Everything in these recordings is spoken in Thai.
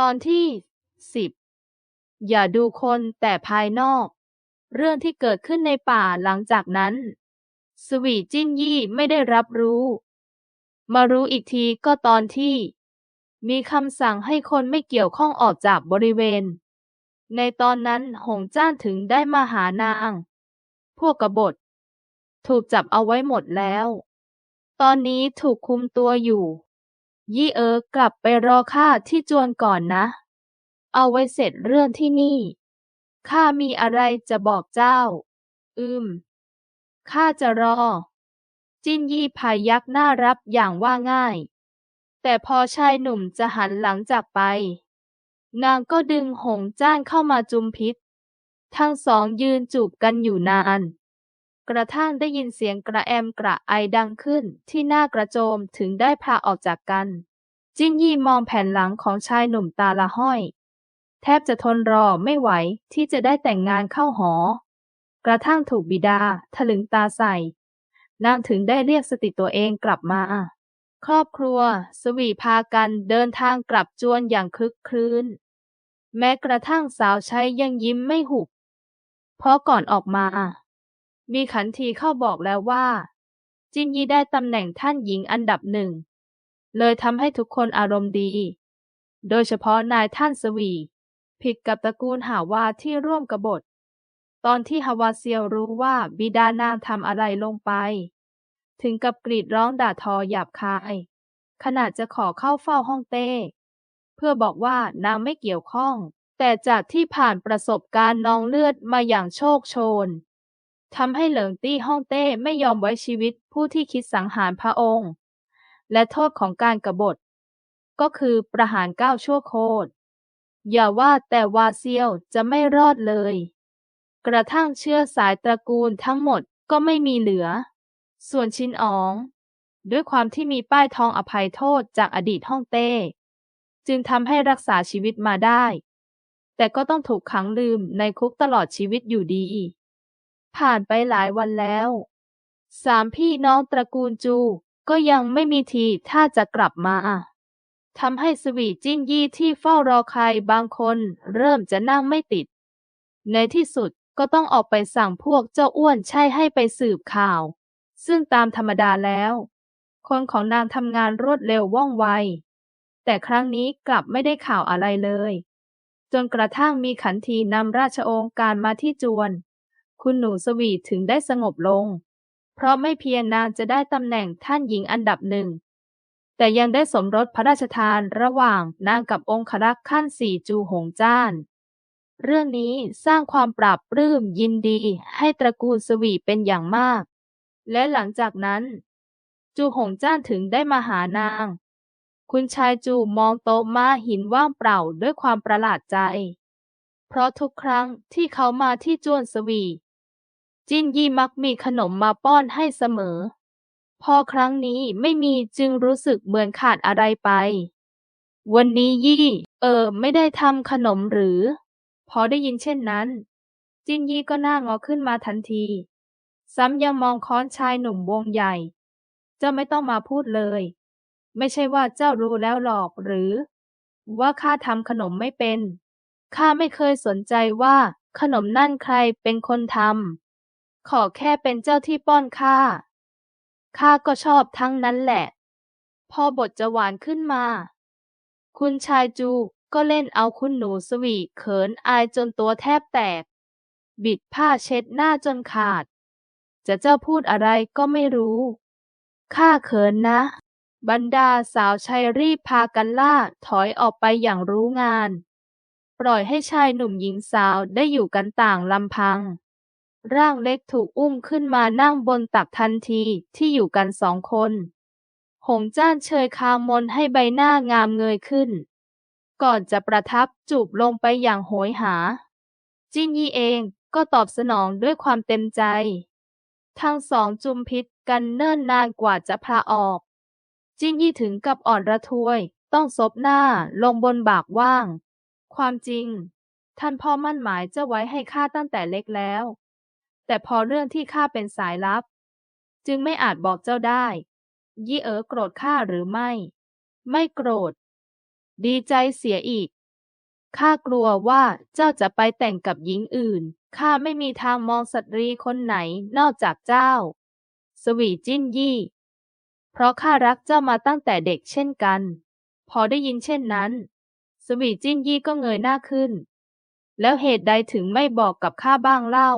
ตอนที่สิบอย่าดูคนแต่ภายนอก เรื่องที่เกิดขึ้นในป่าหลังจากนั้น สวีจิ้นยี่ไม่ได้รับรู้ มารู้อีกทีก็ตอนที่ มีคำสั่งให้คนไม่เกี่ยวข้องออกจากบริเวณ ในตอนนั้นหงจ้านถึงได้มาหานาง พวกกบฏ ถูกจับเอาไว้หมดแล้ว ตอนนี้ถูกคุมตัวอยู่ ยี่เอ๋อกลับไปรอข้าที่จวนก่อนนะ เอาไว้เสร็จเรื่องที่นี่ ข้ามีอะไรจะบอกเจ้า อืม ข้าจะรอ จินยี่พายักหน้ารับอย่างว่าง่าย แต่พอชายหนุ่มจะหันหลังจากไป นางก็ดึงหงจ้านเข้ามาจุมพิษ ทั้งสองยืนจูบกันอยู่นาน กระทั่งได้ยินเสียงกระแอมกระไอดังขึ้นที่หน้ากระโจมถึงได้พาออกจากกัน จิ้นยี่มองแผ่นหลังของชายหนุ่มตาละห้อย แทบจะทนรอไม่ไหวที่จะได้แต่งงานเข้าหอ กระทั่งถูกบิดาถลึงตาใส่นางถึงได้เรียกสติตัวเองกลับมา ครอบครัว สวีพากันเดินทางกลับจวนอย่างคึกครื้น แม้กระทั่งสาวใช้ยังยิ้มไม่หุบ เพราะก่อนออกมา มีขันทีเข้าบอกแล้วว่า จินยีได้ตำแหน่งท่านหญิงอันดับหนึ่ง เลยทำให้ทุกคนอารมณ์ดี โดยเฉพาะนายท่านสวี ผิดกับตระกูลหาวาที่ร่วมกบฏ ตอนที่ฮาวาเซียวรู้ว่าบิดานางทำอะไรลงไป ถึงกับกรีดร้องด่าทอหยาบคาย ขนาดจะขอเข้าเฝ้าห้องเต้ เพื่อบอกว่านางไม่เกี่ยวข้องแต่จากที่ผ่านประสบการณ์นองเลือดมาอย่างโชคโชน ทำให้เหลิงตี้ฮ่องเต้ไม่ยอมไว้ชีวิตผู้ที่คิดสังหารพระองค์ และโทษของการกบฏ ก็คือประหารเก้าชั่วโคตร อย่าว่าแต่วาเซียวจะไม่รอดเลย กระทั่งเชื่อสายตระกูลทั้งหมดก็ไม่มีเหลือ ส่วนชินอ๋อง ด้วยความที่มีป้ายทองอภัยโทษจากอดีตฮ่องเต้ จึงทำให้รักษาชีวิตมาได้ แต่ก็ต้องถูกขังลืมในคุกตลอดชีวิตอยู่ดี ผ่านไปหลายวันแล้ว สามพี่น้องตระกูลจู ก็ยังไม่มีทีถ้าจะกลับมาทำให้สวีจิ้นยี่ที่เฝ้ารอใครบางคนเริ่มจะนั่งไม่ติด ในที่สุดก็ต้องออกไปสั่งพวกเจ้าอ้วนใช่ให้ไปสืบข่าว ซึ่งตามธรรมดาแล้ว คนของนางทำงานรวดเร็วว่องไว แต่ครั้งนี้กลับไม่ได้ข่าวอะไรเลย จนกระทั่งมีขันทีนำราชโองการมาที่จวน คุณหนูสวีถึงได้สงบลง เพราะไม่เพียงนางจะได้ตำแหน่งท่านหญิงอันดับหนึ่ง แต่ยังได้สมรสพระราชทานระหว่างนางกับองครักษ์ขั้นสี่จูหงจ้าน เรื่องนี้สร้างความปราบปลื้มยินดีให้ตระกูลสวีเป็นอย่างมาก และหลังจากนั้น จูหงจ้านถึงได้มาหานาง คุณชายจูมองโต๊ะม้าหินว่างเปล่าด้วยความประหลาดใจเพราะทุกครั้งที่เขามาที่จวนสวี จินยี่มักมีขนมมาป้อนให้เสมอ พอครั้งนี้ไม่มีจึงรู้สึกเหมือนขาดอะไรไป วันนี้ยี่ เออ ไม่ได้ทำขนมหรือ พอได้ยินเช่นนั้น จินยี่ก็หน้างอขึ้นมาทันที ซ้ำยังมองค้อนชายหนุ่มวงใหญ่ เจ้าไม่ต้องมาพูดเลย ไม่ใช่ว่าเจ้ารู้แล้วหรอกหรือ ว่าข้าทำขนมไม่เป็นข้าไม่เคยสนใจว่าขนมนั่นใครเป็นคนทำ ขอแค่เป็นเจ้าที่ป้อนข้า ข้าก็ชอบทั้งนั้นแหละ พอบทจะหวานขึ้นมา คุณชายจูก็เล่นเอาคุณหนูสวีเขินอายจนตัวแทบแตก บิดผ้าเช็ดหน้าจนขาด จะเจ้าพูดอะไรก็ไม่รู้ ข้าเขินนะ บรรดาสาวชายรีบพากันล่าถอยออกไปอย่างรู้งาน ปล่อยให้ชายหนุ่มหญิงสาวได้อยู่กันต่างลำพัง ร่างเล็กถูกอุ้มขึ้นมานั่งบนตักทันทีที่อยู่กันสองคน หงจ้านเชยคามนให้ใบหน้างามเงยขึ้น ก่อนจะประทับจูบลงไปอย่างโหยหา จิ้นยี่เองก็ตอบสนองด้วยความเต็มใจ ทั้งสองจุมพิษกันเนิ่นนานกว่าจะพาออก จิ้นยี่ถึงกับอ่อนระทวย ต้องซบหน้าลงบนบากว่าง ความจริง ท่านพ่อมั่นหมายจะไว้ให้ข้าตั้งแต่เล็กแล้ว แต่พอเรื่องที่ข้าเป็นสายลับ จึงไม่อาจบอกเจ้าได้ ยี่เอ๋อโกรธข้าหรือไม่ ไม่โกรธ ดีใจเสียอีก ข้ากลัวว่าเจ้าจะไปแต่งกับหญิงอื่น ข้าไม่มีทางมองสตรีคนไหนนอกจากเจ้า สวีจิ้นยี่ เพราะข้ารักเจ้ามาตั้งแต่เด็กเช่นกัน พอได้ยินเช่นนั้น สวีจิ้นยี่ก็เงยหน้าขึ้น แล้วเหตุใดถึงไม่บอกกับข้าบ้างเล่า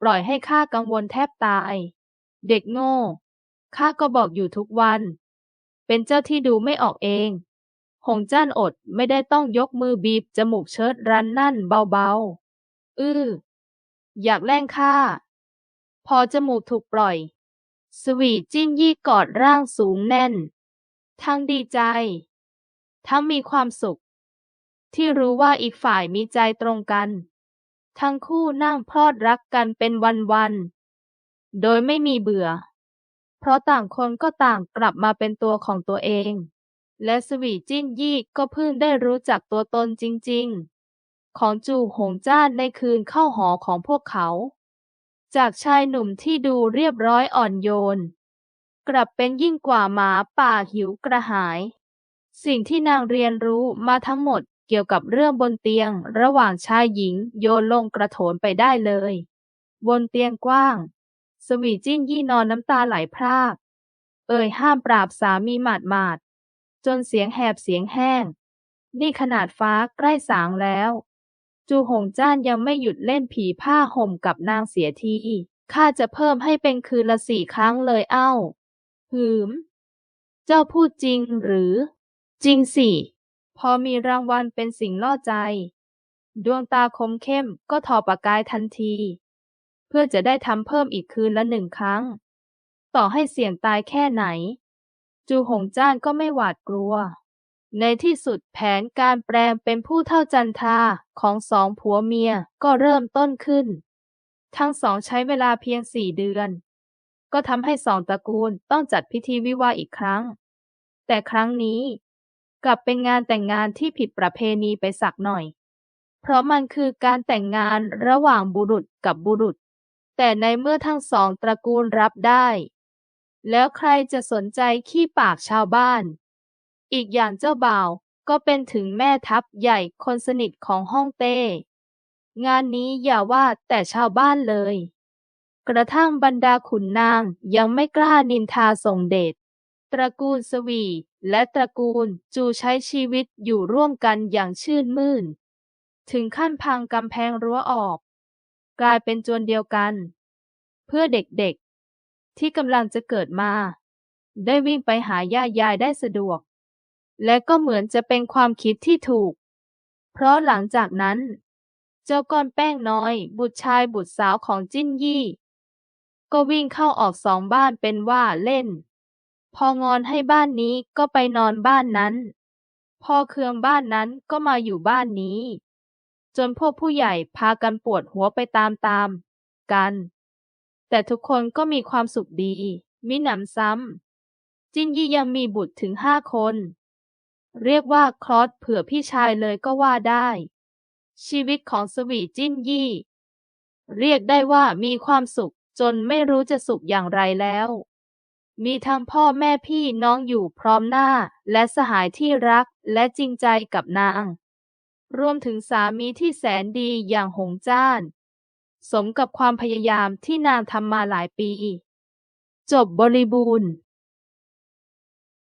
ปล่อยให้ข้ากังวลแทบตาย เด็กโง่ ข้าก็บอกอยู่ทุกวัน เป็นเจ้าที่ดูไม่ออกเอง หงจ้านอดไม่ได้ต้องยกมือบีบจมูกเชิดรันนั่นเบาๆ อื้อ อยากแล่งข้า พอจมูกถูกปล่อย สวีจิ้นยี่กอดร่างสูงแน่น ทั้งดีใจ ทั้งมีความสุข ที่รู้ว่าอีกฝ่ายมีใจตรงกัน ทั้งคู่นั่งพลอดรักกันเป็นวันๆ โดยไม่มีเบื่อ เพราะต่างคนก็ต่างกลับมาเป็นตัวของตัวเอง และสวีจิ้นยี่ก็เพิ่งได้รู้จักตัวตนจริงๆ ของจูหงจ้านในคืนเข้าหอของพวกเขา จากชายหนุ่มที่ดูเรียบร้อยอ่อนโยน กลับเป็นยิ่งกว่าหมาป่าหิวกระหาย สิ่งที่นางเรียนรู้มาทั้งหมด เกี่ยวกับเรื่องบนเตียงระหว่างชายหญิงโยนลงกระโถนไปได้เลย บนเตียงกว้าง สวีจิ้นยี่นอนน้ำตาไหลพราก เอ่ยห้ามปราบสามีหมาดหมาดจนเสียงแหบเสียงแห้ง นี่ขนาดฟ้าใกล้สางแล้ว จูหงจ้านยังไม่หยุดเล่นผีผ้าห่มกับนางเสียทีข้าจะเพิ่มให้เป็นคืนละสี่ครั้งเลยเอ้า หืม เจ้าพูดจริงหรือ จริงสิ พอมีรางวัลเป็นสิ่งล่อใจ ดวงตาคมเข้มก็ทอประกายทันที เพื่อจะได้ทำเพิ่มอีกคืนละหนึ่งครั้ง ต่อให้เสี่ยงตายแค่ไหน จูหงจ้านก็ไม่หวาดกลัว ในที่สุดแผนการแปลงเป็นผู้เท่าจันทาของสองผัวเมียก็เริ่มต้นขึ้น ทั้งสองใช้เวลาเพียงสี่เดือน ก็ทำให้สองตระกูลต้องจัดพิธีวิวาอีกครั้ง แต่ครั้งนี้ กลับเป็นงานแต่งงานที่ผิดประเพณีไปสักหน่อย เพราะมันคือการแต่งงานระหว่างบุรุษกับบุรุษ แต่ในเมื่อทั้งสองตระกูลรับได้ แล้วใครจะสนใจขี้ปากชาวบ้าน อีกอย่างเจ้าบ่าวก็เป็นถึงแม่ทัพใหญ่คนสนิทของฮ่องเต้ งานนี้อย่าว่าแต่ชาวบ้านเลย กระทั่งบรรดาขุนนางยังไม่กล้านินทาส่งเดช ตระกูลสวี และตระกูลจูใช้ชีวิตอยู่ร่วมกันอย่างชื่นมื่น ถึงขั้นพังกำแพงรั้วออก กลายเป็นจวนเดียวกัน เพื่อเด็กๆ ที่กำลังจะเกิดมา ได้วิ่งไปหาย่ายายได้สะดวก และก็เหมือนจะเป็นความคิดที่ถูก เพราะหลังจากนั้น เจ้าก้อนแป้งน้อย บุตรชายบุตรสาวของจิ้นยี่ ก็วิ่งเข้าออกสองบ้านเป็นว่าเล่น พองอนให้บ้านนี้ก็ไปนอนบ้านนั้น พอเคืองบ้านนั้นก็มาอยู่บ้านนี้ จนพวกผู้ใหญ่พากันปวดหัวไปตามๆกัน แต่ทุกคนก็มีความสุขดีมิหนำซ้ำจินยี่ยังมีบุตรถึงห้าคน เรียกว่าคลอสเผื่อพี่ชายเลยก็ว่าได้ ชีวิตของสวีจินยี่ เรียกได้ว่ามีความสุขจนไม่รู้จะสุขอย่างไรแล้ว มีทั้งพ่อแม่พี่น้องอยู่พร้อมหน้า และสหายที่รักและจริงใจกับนาง รวมถึงสามีที่แสนดีอย่างหงจ้าน สมกับความพยายามที่นางทำมาหลายปี จบบริบูรณ์